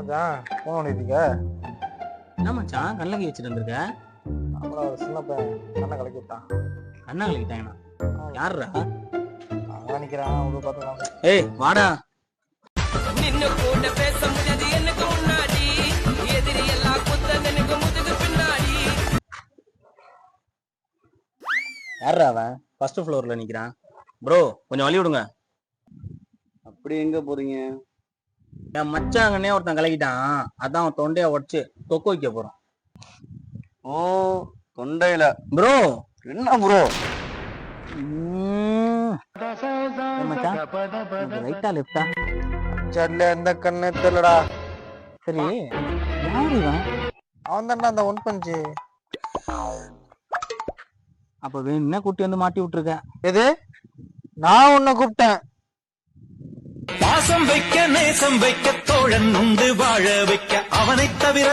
மச்சான் போன் பண்ணிருக்க என்ன மச்சான் கண்ணகி வச்சுட்டு வந்திருக்க? அப்புறம் ஒரு சின்ன பையன் கண்ணை கலக்கி விட்டான் கண்ணா கழிக்கிட்டாங்கண்ணா யாருடா அவன் நிக்கிறான் அவங்க பார்த்து ஏய் வாடா. நின்னு கூட பேச முடியாது எனக்கு முன்னாடி. எதிரி எல்லாம் குத்த எனக்கு முதுகு பின்னாடி. யாருடா அவன்? ஃபர்ஸ்ட் ஃப்ளோர்ல நிக்கிறான். ப்ரோ கொஞ்சம் வழி விடுங்க. அப்படி எங்க போறீங்க? என் மச்சாங்கன்னே ஒருத்தன் கலக்கிட்டான். அதான் அவன் தொண்டைய உடச்சு தொக்கு வைக்க போறோம் ஓ தொண்டையில. ப்ரோ என்ன ப்ரோ ரைட்டா லெஃப்டா சல்ல எந்த கண்ணே தெரியலடா. சரி யாரு இவன்? அவன் தான்டா அந்த ஒன் பஞ்சு அப்ப வேணும்னா கூட்டி வந்து மாட்டி விட்டுருக்க. எது? நான் உன்னை கூப்பிட்டேன். பாசம் வைக்க நேசம் வைக்க தோழன் உண்டு வாழ வைக்க அவனைத் தவிர